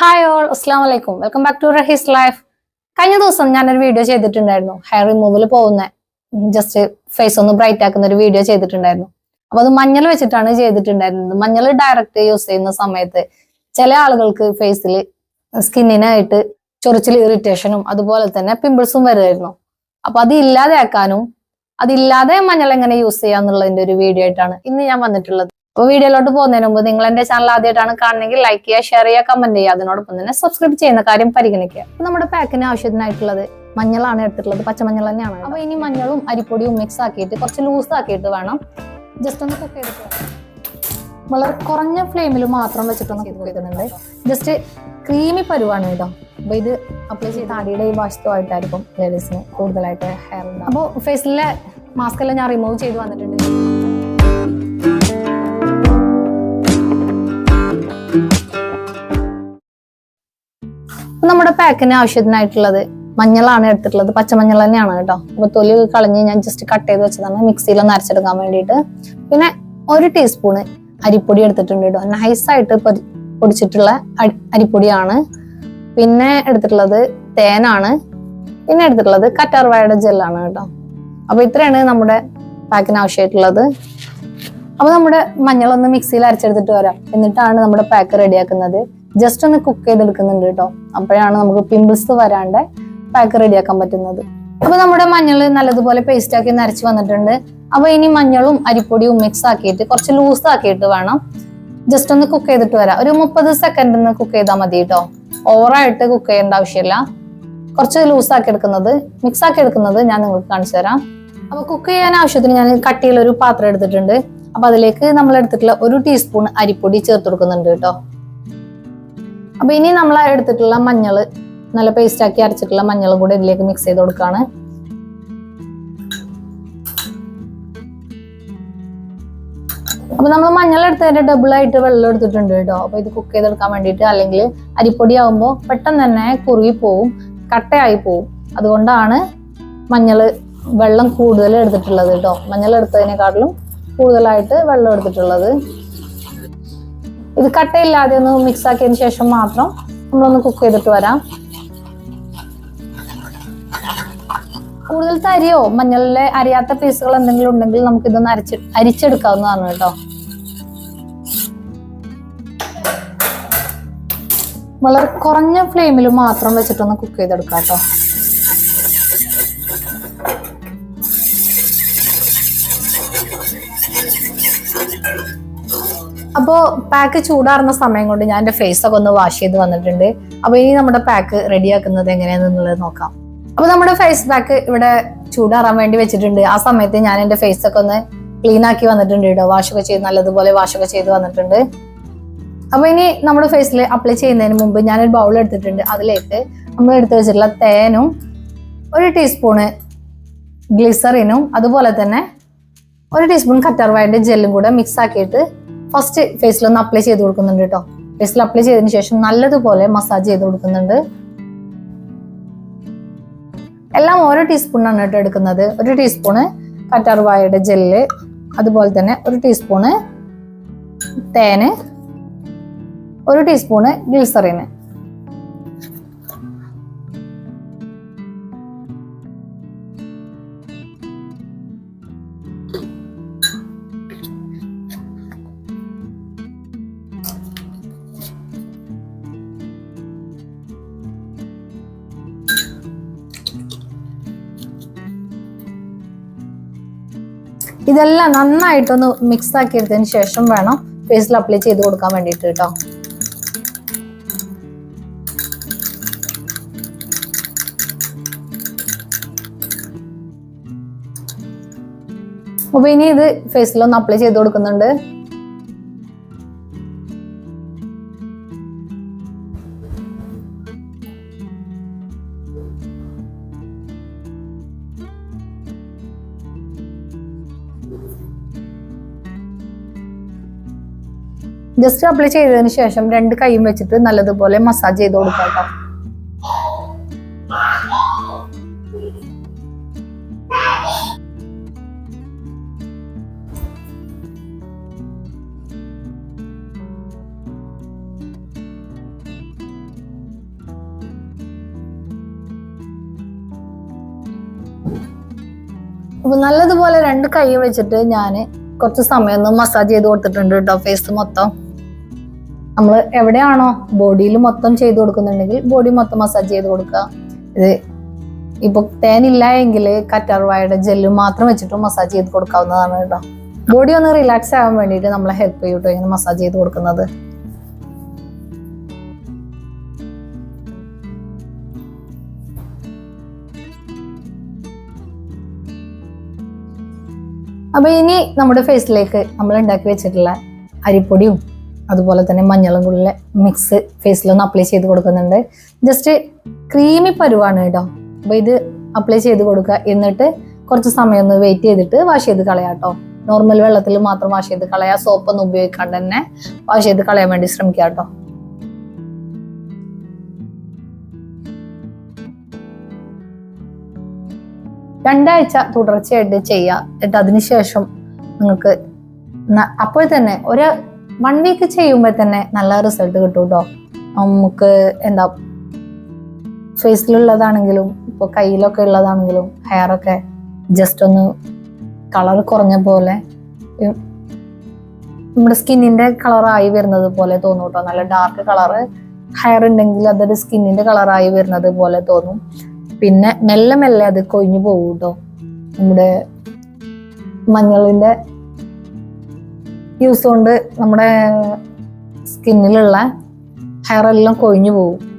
Hi all അസ്സാം വലൈക്കും welcome back to Rahees life കഴിഞ്ഞ ദിവസം ഞാനൊരു വീഡിയോ ചെയ്തിട്ടുണ്ടായിരുന്നു. ഹെയർ റിമൂവൽ പോകുന്ന. ജസ്റ്റ് ഫേസ് ഒന്ന് ബ്രൈറ്റ് ആക്കുന്ന ഒരു വീഡിയോ ചെയ്തിട്ടുണ്ടായിരുന്നു. അപ്പൊ അത് മഞ്ഞൾ വെച്ചിട്ടാണ് ചെയ്തിട്ടുണ്ടായിരുന്നത്. മഞ്ഞൾ ഡയറക്റ്റ് യൂസ് ചെയ്യുന്ന സമയത്ത് ചില ആളുകൾക്ക് ഫേസിൽ സ്കിന്നിനായിട്ട് ചൊറിച്ചിൽ ഇറിറ്റേഷനും അതുപോലെ തന്നെ പിമ്പിൾസും വരുമായിരുന്നു. അപ്പൊ അത് ഇല്ലാതെയാക്കാനും അതില്ലാതെ മഞ്ഞൾ എങ്ങനെ യൂസ് ചെയ്യാന്നുള്ളതിന്റെ ഒരു വീഡിയോ ആയിട്ടാണ് ഇന്ന് ഞാൻ വന്നിട്ടുള്ളത്. അപ്പൊ വീഡിയോയിലോട്ട് പോകുന്നതിന് മുമ്പ് നിങ്ങൾ എന്റെ ചാനൽ ആദ്യമായിട്ടാണ് കാണുന്നെങ്കിൽ ലൈക്ക് ചെയ്യുക ഷെയർ ചെയ്യുക കമന്റ് ചെയ്യുക. അതിനോടൊപ്പം തന്നെ സബ്സ്ക്രൈബ് ചെയ്യുന്ന കാര്യം പരിഗണിക്കുക. നമ്മുടെ പാക്കിന് ആവശ്യത്തിനായിട്ടുള്ളത് മഞ്ഞളാണ് എടുത്തിട്ടുള്ളത്. പച്ചമഞ്ഞൾ തന്നെയാണ്. അപ്പൊ ഇനി മഞ്ഞളും അരിപ്പൊടിയും മിക്സ് ആക്കിയിട്ട് കുറച്ച് ലൂസ് ആക്കിയിട്ട് വേണം. ജസ്റ്റ് ഒന്ന് കുക്ക് ചെയ്തിട്ട് വളരെ കുറഞ്ഞ ഫ്ലെയിമിൽ മാത്രം വെച്ചിട്ടൊന്ന് കുക്ക് ചെയ്തിട്ടുണ്ട്. ജസ്റ്റ് ക്രീമി പരുവാണ് കേട്ടോ. അപ്പൊ ഇത് അപ്ലൈ ചെയ്ത് താടിയുടെ ഈ ഭാഷത്തുമായിട്ടായിരിക്കും ലേഡീസിന് കൂടുതലായിട്ട് ഹെയർ ഉണ്ടാവും അപ്പോൾ ഫേസിലെ മാസ്ക് എല്ലാം ഞാൻ റിമൂവ് ചെയ്ത് വന്നിട്ടുണ്ട്. നമ്മുടെ പാക്കിന് ആവശ്യത്തിനായിട്ടുള്ളത്. മഞ്ഞളാണ് എടുത്തിട്ടുള്ളത്. പച്ചമഞ്ഞൾ തന്നെയാണ് കേട്ടോ. അപ്പൊ തൊലി കളഞ്ഞ് ഞാൻ ജസ്റ്റ് കട്ട് ചെയ്ത് വെച്ചതാണ്. മിക്സിയിൽ ഒന്ന് അരച്ചെടുക്കാൻ വേണ്ടിയിട്ട്. പിന്നെ ഒരു ടീസ്പൂണ് അരിപ്പൊടി എടുത്തിട്ടുണ്ട് കേട്ടോ. നൈസായിട്ട് പൊടിച്ചിട്ടുള്ള അരിപ്പൊടിയാണ്. പിന്നെ എടുത്തിട്ടുള്ളത് തേനാണ്. പിന്നെ എടുത്തിട്ടുള്ളത് കറ്റാർവാഴയുടെ ജെല്ലാണ് കേട്ടോ. അപ്പൊ ഇത്രയാണ് നമ്മുടെ പാക്കിന് ആവശ്യമായിട്ടുള്ളത്. അപ്പൊ നമ്മുടെ മഞ്ഞളൊന്ന് മിക്സിയിൽ അരച്ചെടുത്തിട്ട് വരാം. എന്നിട്ടാണ് നമ്മുടെ പാക്ക് റെഡിയാക്കുന്നത് ജസ്റ്റ് ഒന്ന് കുക്ക് ചെയ്തെടുക്കുന്നുണ്ട് കേട്ടോ. അപ്പോഴാണ് നമുക്ക് പിമ്പിൾസ് വരാണ്ട് പാക്ക് റെഡിയാക്കാൻ പറ്റുന്നത്. അപ്പൊ നമ്മുടെ മഞ്ഞൾ നല്ലതുപോലെ പേസ്റ്റ് ആക്കി നരച്ച് വന്നിട്ടുണ്ട്. അപ്പൊ ഇനി മഞ്ഞളും അരിപ്പൊടിയും മിക്സ് ആക്കിയിട്ട് കുറച്ച് ലൂസ് ആക്കിയിട്ട് വേണം. ജസ്റ്റ് ഒന്ന് കുക്ക് ചെയ്തിട്ട് വരാം. ഒരു മുപ്പത് സെക്കൻഡ് ഒന്ന് കുക്ക് ചെയ്താൽ മതി കേട്ടോ. ഓവറായിട്ട് കുക്ക് ചെയ്യേണ്ട ആവശ്യമില്ല. കുറച്ച് ലൂസ് ആക്കി എടുക്കുന്നത് മിക്സ് ആക്കി എടുക്കുന്നത് ഞാൻ നിങ്ങൾക്ക് കാണിച്ചു തരാം. അപ്പൊ കുക്ക് ചെയ്യാൻ ആവശ്യത്തിന് ഞാൻ കട്ടിയുള്ള ഒരു പാത്രം എടുത്തിട്ടുണ്ട്. അപ്പൊ അതിലേക്ക് നമ്മൾ എടുത്തിട്ടുള്ള ഒരു ടീസ്പൂൺ അരിപ്പൊടി ചേർത്ത് കൊടുക്കുന്നുണ്ട് കേട്ടോ. അപ്പൊ ഇനി നമ്മൾ എടുത്തിട്ടുള്ള മഞ്ഞൾ നല്ല പേസ്റ്റ് ആക്കി അരച്ചിട്ടുള്ള മഞ്ഞളും കൂടെ ഇതിലേക്ക് മിക്സ് ചെയ്ത് കൊടുക്കാണ്. അപ്പൊ നമ്മൾ മഞ്ഞൾ എടുത്തതിന്റെ ഡബിൾ ആയിട്ട് വെള്ളം എടുത്തിട്ടുണ്ട് കേട്ടോ. അപ്പൊ ഇത് കുക്ക് ചെയ്തെടുക്കാൻ വേണ്ടിയിട്ട് അല്ലെങ്കിൽ അരിപ്പൊടി ആകുമ്പോൾ പെട്ടെന്ന് തന്നെ കുറുകി പോവും കട്ടയായി പോവും. അതുകൊണ്ടാണ് മഞ്ഞൾ വെള്ളം കൂടുതൽ എടുത്തിട്ടുള്ളത് കേട്ടോ. മഞ്ഞൾ എടുത്തതിനെക്കാട്ടിലും കൂടുതലായിട്ട് വെള്ളം എടുത്തിട്ടുള്ളത്. ഇത് കട്ടയില്ലാതെ ഒന്ന് മിക്സ് ആക്കിയതിന് ശേഷം മാത്രം നമ്മളൊന്ന് കുക്ക് ചെയ്തിട്ട് വരാം. കൂടുതൽ തരിയോ? മഞ്ഞളിലെ അരിയാത്ത പീസുകൾ എന്തെങ്കിലും ഉണ്ടെങ്കിൽ നമുക്ക് ഇതൊന്ന് അരച്ച് അരിച്ചെടുക്കാവുന്നതാണ് കേട്ടോ. വളരെ കുറഞ്ഞ ഫ്ലെയിമിൽ മാത്രം വെച്ചിട്ടൊന്ന് കുക്ക് ചെയ്തെടുക്കാം കേട്ടോ. അപ്പോ പാക്ക് ചൂടാറുന്ന സമയം കൊണ്ട് ഞാൻ ഫേസ് ഒക്കെ ഒന്ന് വാഷ് ചെയ്ത് വന്നിട്ടുണ്ട്. അപ്പൊ ഇനി നമ്മുടെ പാക്ക് റെഡിയാക്കുന്നത് എങ്ങനെയാണെന്നുള്ളത് നോക്കാം. അപ്പൊ നമ്മുടെ ഫേസ് പാക്ക് ഇവിടെ ചൂടാറാൻ വേണ്ടി വെച്ചിട്ടുണ്ട്. ആ സമയത്ത് ഞാൻ ഫേസ് ഒക്കെ ഒന്ന് ക്ലീൻ ആക്കി വന്നിട്ടുണ്ട് കേട്ടോ വാഷ് ഒക്കെ ചെയ്ത് നല്ലതുപോലെ വാഷ് ഒക്കെ ചെയ്ത് വന്നിട്ടുണ്ട്. അപ്പൊ ഇനി നമ്മുടെ ഫേസിൽ അപ്ലൈ ചെയ്യുന്നതിന് മുമ്പ് ഞാനൊരു ബൗൾ എടുത്തിട്ടുണ്ട്. അതിലേക്ക് നമ്മൾ എടുത്തു വെച്ചിട്ടുള്ള തേനും ഒരു ടീസ്പൂണ് ഗ്ലിസറിനും അതുപോലെ തന്നെ ഒരു ടീസ്പൂൺ കറ്റർവായിട്ട് ജെല്ലും കൂടെ മിക്സ് ആക്കിയിട്ട് ഫസ്റ്റ് ഫേസിൽ ഒന്ന് അപ്ലൈ ചെയ്ത് കൊടുക്കുന്നുണ്ട് കേട്ടോ ഫേസിൽ അപ്ലൈ ചെയ്തതിന് ശേഷം നല്ലതുപോലെ മസാജ് ചെയ്ത് കൊടുക്കുന്നുണ്ട്. എല്ലാം ഓരോ ടീസ്പൂണാണ് കേട്ടോ എടുക്കുന്നത്. ഒരു ടീസ്പൂണ് കറ്റാർവായയുടെ ജെല്ല് അതുപോലെ തന്നെ ഒരു ടീസ്പൂണ് തേന് ഒരു ടീസ്പൂണ് ഗ്ലിസറിന് ഇതെല്ലാം നന്നായിട്ടൊന്ന് മിക്സ് ആക്കി എടുത്തതിന് ശേഷം വേണം ഫേസിൽ അപ്ലൈ ചെയ്ത് കൊടുക്കാൻ വേണ്ടിട്ട് കേട്ടോ. അപ്പൊ ഇനി ഇത് ഫേസിലൊന്ന് അപ്ലൈ ചെയ്ത് കൊടുക്കുന്നുണ്ട്. ജസ്റ്റ് അപ്ലൈ ചെയ്തതിന് ശേഷം രണ്ട് കൈയും വെച്ചിട്ട് നല്ലതുപോലെ മസാജ് ചെയ്ത് കൊടുക്കാം കേട്ടോ നല്ലതുപോലെ രണ്ട് കൈ വെച്ചിട്ട് ഞാൻ കുറച്ച് സമയം ഒന്ന് മസാജ് ചെയ്ത് കൊടുത്തിട്ടുണ്ട് കേട്ടോ ഫേസ് മൊത്തം. നമ്മൾ എവിടെയാണോ ബോഡിയിൽ മൊത്തം ചെയ്ത് കൊടുക്കുന്നുണ്ടെങ്കിൽ ബോഡി മൊത്തം മസാജ് ചെയ്ത് കൊടുക്കുക. ഇത് ഇപ്പൊ തേനില്ല എങ്കിൽ കറ്റാർവാഴയുടെ ജെല്ല് മാത്രം വെച്ചിട്ട് മസാജ് ചെയ്ത് കൊടുക്കാവുന്നതാണ് കേട്ടോ. ബോഡി ഒന്ന് റിലാക്സ് ആവാൻ വേണ്ടിയിട്ട് നമ്മളെ ഹെൽപ്പ് ചെയ്യും കേട്ടോ ഇങ്ങനെ മസാജ് ചെയ്ത് കൊടുക്കുന്നത്. അപ്പൊ ഇനി നമ്മുടെ ഫേസിലേക്ക് നമ്മൾ ഉണ്ടാക്കി വെച്ചിട്ടുള്ള അരിപ്പൊടിയും അതുപോലെ തന്നെ മഞ്ഞളും കൂടെ മിക്സ് ഫേസിലൊന്ന് അപ്ലൈ ചെയ്ത് കൊടുക്കുന്നുണ്ട്. ജസ്റ്റ് ക്രീമി പരുവാണ് കേട്ടോ അപ്പൊ ഇത് അപ്ലൈ ചെയ്ത് കൊടുക്കുക. എന്നിട്ട് കുറച്ച് സമയം ഒന്ന് വെയിറ്റ് ചെയ്തിട്ട് വാഷ് ചെയ്ത് കളയാം കേട്ടോ നോർമൽ വെള്ളത്തിൽ മാത്രം വാഷ് ചെയ്ത് കളയാ. സോപ്പ് ഒന്നും ഉപയോഗിക്കാണ്ട് തന്നെ വാഷ് ചെയ്ത് കളയാൻ വേണ്ടി ശ്രമിക്കുക കേട്ടോ രണ്ടാഴ്ച തുടർച്ചയായിട്ട് ചെയ്യുക എന്നിട്ട് അതിനുശേഷം നിങ്ങൾക്ക് അപ്പോൾ തന്നെ ഒരു വൺ വീക്ക് ചെയ്യുമ്പോൾ തന്നെ നല്ല റിസൾട്ട് കിട്ടും കേട്ടോ നമുക്ക് എന്താ ഫേസിലുള്ളതാണെങ്കിലും ഇപ്പോൾ കയ്യിലൊക്കെ ഉള്ളതാണെങ്കിലും ഹെയർ ഒക്കെ ജസ്റ്റ് ഒന്ന് കളർ കുറഞ്ഞ പോലെ നമ്മുടെ സ്കിന്നിന്റെ കളറായി വരുന്നത് പോലെ തോന്നും കേട്ടോ നല്ല ഡാർക്ക് കളറ് ഹെയർ ഉണ്ടെങ്കിൽ അതൊരു സ്കിന്നിന്റെ കളറായി വരുന്നത് പോലെ തോന്നും. പിന്നെ മെല്ലെ മെല്ലെ അത് കൊഴിഞ്ഞു പോകും കേട്ടോ നമ്മുടെ മഞ്ഞളിന്റെ യൂസ് കൊണ്ട് നമ്മുടെ സ്കിന്നിലുള്ള ഹെയർ എല്ലാം കൊഴിഞ്ഞു പോകും.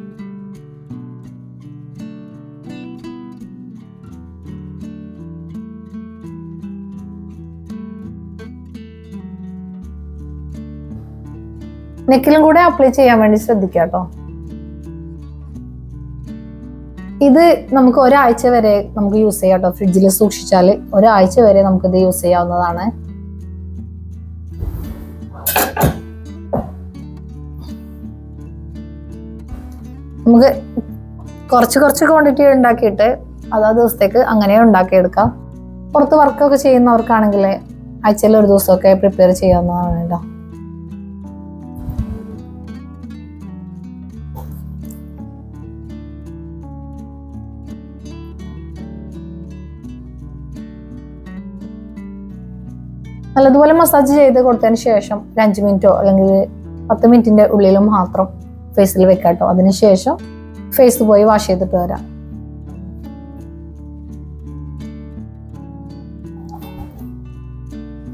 നെക്കിലും കൂടെ അപ്ലൈ ചെയ്യാൻ വേണ്ടി ശ്രദ്ധിക്കുക കേട്ടോ. ഇത് നമുക്ക് ഒരാഴ്ച വരെ നമുക്ക് യൂസ് ചെയ്യാം കേട്ടോ. ഫ്രിഡ്ജിൽ സൂക്ഷിച്ചാൽ ഒരാഴ്ച വരെ നമുക്കിത് യൂസ് ചെയ്യാവുന്നതാണ്. നമുക്ക് കുറച്ച് കുറച്ച് ക്വാണ്ടിറ്റി ഉണ്ടാക്കിയിട്ട് അതാ ദിവസത്തേക്ക് അങ്ങനെ ഉണ്ടാക്കിയെടുക്കാം. പുറത്ത് വർക്കൊക്കെ ചെയ്യുന്നവർക്കാണെങ്കിൽ ആഴ്ചയിൽ ഒരു ദിവസമൊക്കെ പ്രിപ്പയർ ചെയ്യാവുന്നതാണ് കേട്ടോ. നല്ലതുപോലെ മസാജ് ചെയ്ത് കൊടുത്തതിന് ശേഷം ഒരു അഞ്ച് മിനിറ്റോ അല്ലെങ്കിൽ പത്ത് മിനിറ്റിന്റെ ഉള്ളിൽ മാത്രം ഫേസിൽ വെക്കാം കേട്ടോ അതിനുശേഷം ഫേസ് പോയി വാഷ് ചെയ്തിട്ട് വരാം.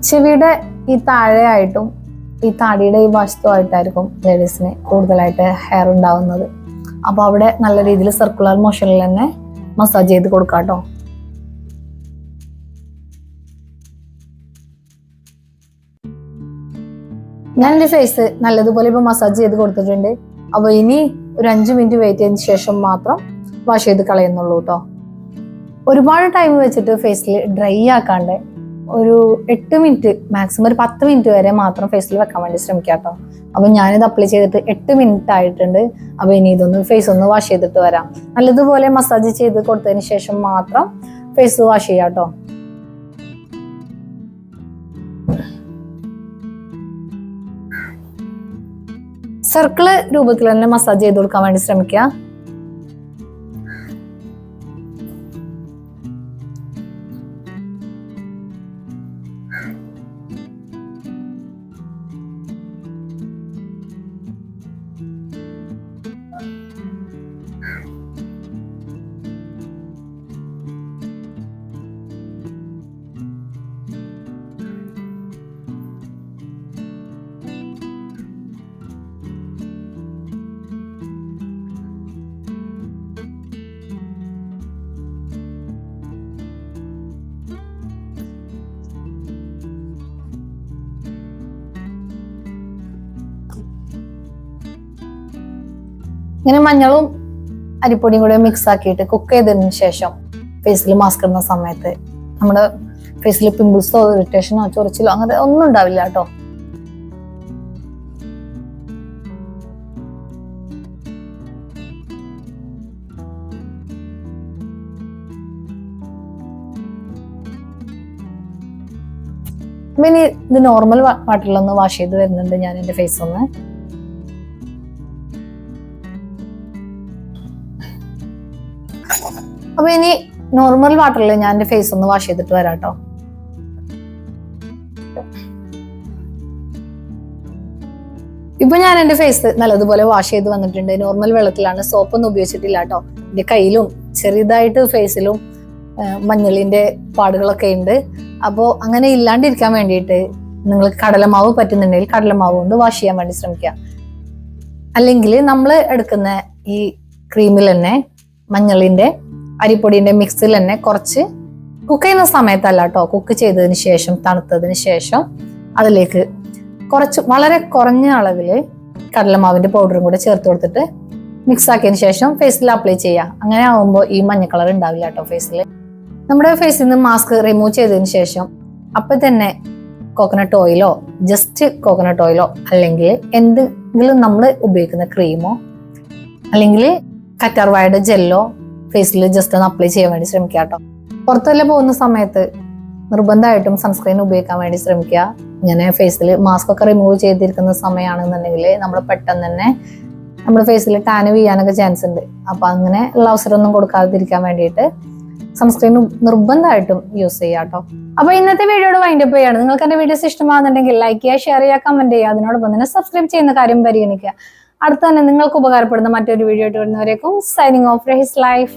ചെവിയുടെ ഈ താഴെയായിട്ടും ഈ താടിയുടെ ഈ വശത്തുമായിട്ടായിരിക്കും ലേഡീസിന് കൂടുതലായിട്ട് ഹെയർ ഉണ്ടാവുന്നത്. അപ്പോൾ അവിടെ നല്ല രീതിയിൽ സർക്കുലർ മോഷനിൽ തന്നെ മസാജ് ചെയ്ത് കൊടുക്കാം കേട്ടോ ഞാൻ എന്റെ ഫേസ് നല്ലതുപോലെ ഇപ്പൊ മസാജ് ചെയ്ത് കൊടുത്തിട്ടുണ്ട്. അപ്പൊ ഇനി ഒരു അഞ്ച് മിനിറ്റ് വെയിറ്റ് ചെയ്തതിന് ശേഷം മാത്രം വാഷ് ചെയ്ത് കളയുന്നുള്ളൂ കേട്ടോ ഒരുപാട് ടൈം വെച്ചിട്ട് ഫേസിൽ ഡ്രൈ ആക്കാണ്ട് ഒരു എട്ട് മിനിറ്റ് മാക്സിമം ഒരു പത്ത് മിനിറ്റ് വരെ മാത്രം ഫേസിൽ വെക്കാൻ വേണ്ടി ശ്രമിക്കാം കേട്ടോ അപ്പൊ ഞാനിത് അപ്ലൈ ചെയ്തിട്ട് എട്ട് മിനിറ്റ് ആയിട്ടുണ്ട്. അപ്പൊ ഇനി ഇതൊന്ന് ഫേസ് ഒന്ന് വാഷ് ചെയ്തിട്ട് വരാം. നല്ലതുപോലെ മസാജ് ചെയ്ത് കൊടുത്തതിന് ശേഷം മാത്രം ഫേസ് വാഷ് ചെയ്യാം കേട്ടോ സർക്കിൾ രൂപത്തിൽ തന്നെ മസാജ് ചെയ്ത് കൊടുക്കാൻ വേണ്ടി ശ്രമിക്കുക. ഇങ്ങനെ മഞ്ഞളും അരിപ്പൊടിയും കൂടെ മിക്സ് ആക്കിയിട്ട് കുക്ക് ചെയ്തതിന് ശേഷം ഫേസിൽ മാസ്ക് ഇടുന്ന സമയത്ത് നമ്മുടെ ഫേസിൽ പിമ്പിൾസോ ഇറിറ്റേഷനോ ചൊറിച്ചിലോ അങ്ങനെ ഒന്നും ഉണ്ടാവില്ല കേട്ടോ. പിന്നെ ഇത് നോർമൽ വാട്ടറിലൊന്ന് വാഷ് ചെയ്ത് വരുന്നുണ്ട് ഞാൻ എന്റെ ഫേസ് ഒന്ന്. അപ്പൊ ഇനി നോർമൽ വാട്ടറിൽ ഞാൻ എന്റെ ഫേസ് ഒന്ന് വാഷ് ചെയ്തിട്ട് വരാം കേട്ടോ ഇപ്പൊ ഞാൻ എന്റെ ഫേസ് നല്ലതുപോലെ വാഷ് ചെയ്ത് വന്നിട്ടുണ്ട്. നോർമൽ വെള്ളത്തിലാണ് സോപ്പ് ഒന്നും ഉപയോഗിച്ചിട്ടില്ല കേട്ടോ എന്റെ കയ്യിലും ചെറിയതായിട്ട് ഫേസിലും മഞ്ഞളിന്റെ പാടുകളൊക്കെ ഉണ്ട്. അപ്പോൾ അങ്ങനെ ഇല്ലാണ്ടിരിക്കാൻ വേണ്ടിയിട്ട് നിങ്ങൾ കടലമാവ് പറ്റുന്നുണ്ടെങ്കിൽ കടലമാവ് കൊണ്ട് വാഷ് ചെയ്യാൻ വേണ്ടി ശ്രമിക്കുക. അല്ലെങ്കിൽ നമ്മൾ എടുക്കുന്ന ഈ ക്രീമിൽ തന്നെ മഞ്ഞളിന്റെ അരിപ്പൊടിന്റെ മിക്സിൽ തന്നെ കുറച്ച് കുക്ക് ചെയ്യുന്ന സമയത്തല്ല കേട്ടോ കുക്ക് ചെയ്തതിന് ശേഷം തണുത്തതിന് ശേഷം അതിലേക്ക് കുറച്ച് വളരെ കുറഞ്ഞ അളവിൽ കടലമാവിന്റെ പൗഡറും കൂടെ ചേർത്ത് കൊടുത്തിട്ട് മിക്സ് ആക്കിയതിന് ശേഷം ഫേസിൽ അപ്ലൈ ചെയ്യുക. അങ്ങനെ ആവുമ്പോൾ ഈ മഞ്ഞ കളർ ഉണ്ടാവില്ല കേട്ടോ ഫേസിൽ നമ്മുടെ ഫേസിൽ നിന്ന് മാസ്ക് റിമൂവ് ചെയ്തതിന് ശേഷം അപ്പൊ തന്നെ കോക്കനട്ട് ഓയിലോ ജസ്റ്റ് കോക്കനട്ട് ഓയിലോ അല്ലെങ്കിൽ എന്തെങ്കിലും നമ്മൾ ഉപയോഗിക്കുന്ന ക്രീമോ അല്ലെങ്കിൽ കറ്റാർവാഴയുടെ ജെല്ലോ ഫേസിൽ ജസ്റ്റ് ഒന്ന് അപ്ലൈ ചെയ്യാൻ വേണ്ടി ശ്രമിക്കുക കേട്ടോ. പുറത്തെല്ലാം പോകുന്ന സമയത്ത് നിർബന്ധമായിട്ടും സൺസ്ക്രീൻ ഉപയോഗിക്കാൻ വേണ്ടി ശ്രമിക്കുക. ഇങ്ങനെ ഫേസിൽ മാസ്ക് ഒക്കെ റിമൂവ് ചെയ്തിരിക്കുന്ന സമയമാണെന്നുണ്ടെങ്കിൽ നമ്മൾ പെട്ടെന്ന് തന്നെ നമ്മുടെ ഫേസിൽ ടാന് വീഴാനൊക്കെ ചാൻസ് ഉണ്ട്. അപ്പൊ അങ്ങനെ ഉള്ള അവസരമൊന്നും കൊടുക്കാതിരിക്കാൻ വേണ്ടിയിട്ട് സൺസ്ക്രീൻ നിർബന്ധമായിട്ടും യൂസ് ചെയ്യുക കേട്ടോ. അപ്പൊ ഇന്നത്തെ വീഡിയോയുടെ വൈൻഡ് അപ്പ് ചെയ്യാണ് നിങ്ങൾക്ക് എന്റെ വീഡിയോസ് ഇഷ്ടമാകുന്നുണ്ടെങ്കിൽ ലൈക്ക് ചെയ്യുക ഷെയർ ചെയ്യുക കമന്റ് ചെയ്യുക. അതിനോടൊപ്പം തന്നെ സബ്സ്ക്രൈബ് ചെയ്യുന്ന കാര്യം പരിഗണിക്കുക. അടുത്ത തന്നെ നിങ്ങൾക്ക് ഉപകാരപ്പെടുന്ന മറ്റൊരു വീഡിയോ ആയിട്ട് വരുന്നവരേക്കും സൈനിങ് ഓഫ് ഹിസ് ലൈഫ്